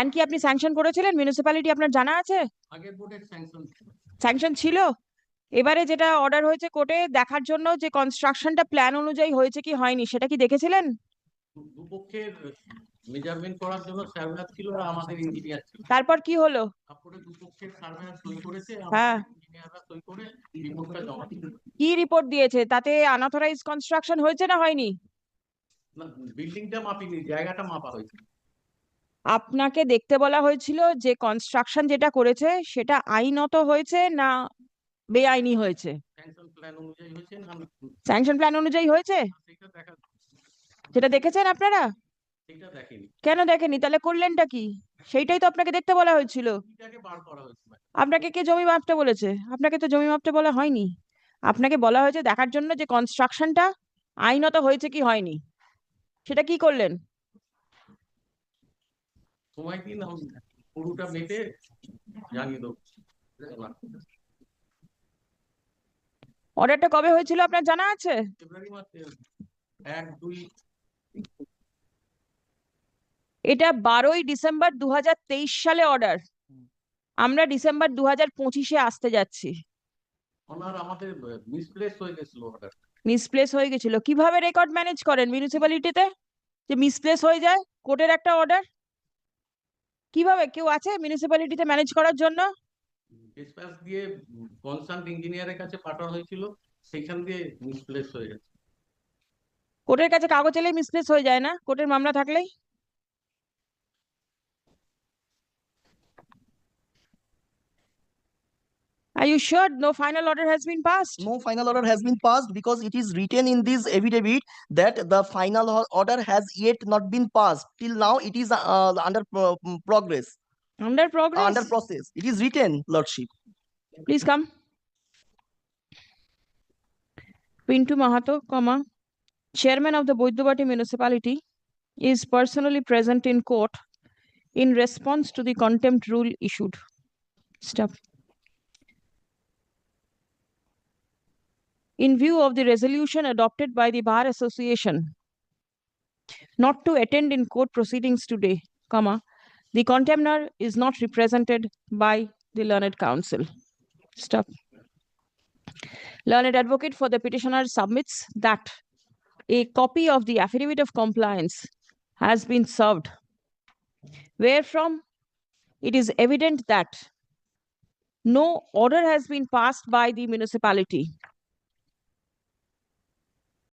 Plan কি আপনি sanction করেছিলেন? মিউনিসিপ্যালিটি আপনার জানা আছে? আগের স্যাংশন স্যাংশন ছিল। এবারে যেটা অর্ডার হয়েছে কোর্টে দেখার জন্য যে কনস্ট্রাকশনটা প্ল্যান অনুযায়ী হয়েছে কি হয়নি সেটা কি দেখেছিলেন? দুপক্ষের মেজারমেন্ট করার জন্য সার্ভেয়ার ছিল আর আমাদের ইঞ্জিনিয়ার ছিল। তারপর কি হলো? তারপরে দুপক্ষের সার্ভেয়ার সই করেছে হ্যাঁ। ইঞ্জিনিয়াররা সই করে রিপোর্টটা জমা কি রিপোর্ট দিয়েছে? তাতে আনঅথরাইজ কনস্ট্রাকশন হয়েছে না হয়নি? বিল্ডিংটা মাপিনি জায়গাটা মাপা হয়েছে। আপনাকে দেখতে বলা হয়েছিল যে কনস্ট্রাকশন যেটা করেছে সেটা আইনত হয়েছে না বেআইনি হয়েছে? স্যাংশন প্ল্যান অনুযায়ী হয়েছে সেটা দেখেছেন আপনারা? কেন দেখেনি? তাহলে করলেনটা কি? সেইটাই তো আপনাকে দেখতে বলা হয়েছিল। আপনাকে কে জমি মাপতে বলেছে? আপনাকে তো জমি মাপতে বলা হয়নি। আপনাকে বলা হয়েছে দেখার জন্য যে কনস্ট্রাকশনটা আইনত হয়েছে কি হয়নি। সেটা কি করলেন? সময় দিন আমি পুরোটা মেপে জানিয়ে দেবো অর্ডারটা কবে হয়েছিল আপনার জানা আছে? এক দুই। এটা বারোই ডিসেম্বর দু হাজার তেইশ সালে অর্ডার। আমরা ডিসেম্বর দু হাজার পঁচিশে আসতে যাচ্ছি। ওনার আমাদের মিসপ্লেস হয়ে গেছিল অর্ডার মিসপ্লেস হয়ে গেছিল। কীভাবে রেকর্ড ম্যানেজ করেন মিউনিসিপ্যালিটিতে যে মিসপ্লেস হয়ে যায় কোর্টের একটা অর্ডার কীভাবে কেউ আছে মিউনিসিপ্যালিটিতে ম্যানেজ করার জন্য? ডিসপ্যাচ দিয়ে কনসার্ন ইঞ্জিনিয়ারের কাছে পাঠানো হয়েছিল সেখান দিয়ে মিসপ্লেস হয়ে গেছে। কোর্টের কাছে কাগজ এলেই মিসপ্লেস হয়ে যায় না? কোর্টের মামলা থাকলেই? Are you sure no final order has been passed? No final order has been passed because it is written in this affidavit that the final order has yet not been passed. Till now, it is uh, under pro- mm, progress, Under progress? under process. It is written, Lordship. Please come. Pintu Mahato, comma, Chairman of the Boidubati Municipality is personally present in court in response to the contempt rule issued. Stop. In view of the resolution adopted by the Bar Association not to attend in court proceedings today, comma, the contemner is not represented by the learned counsel. Stop. Learned advocate for the petitioner submits that a copy of the affidavit of compliance has been served, wherefrom it is evident that no order has been passed by the municipality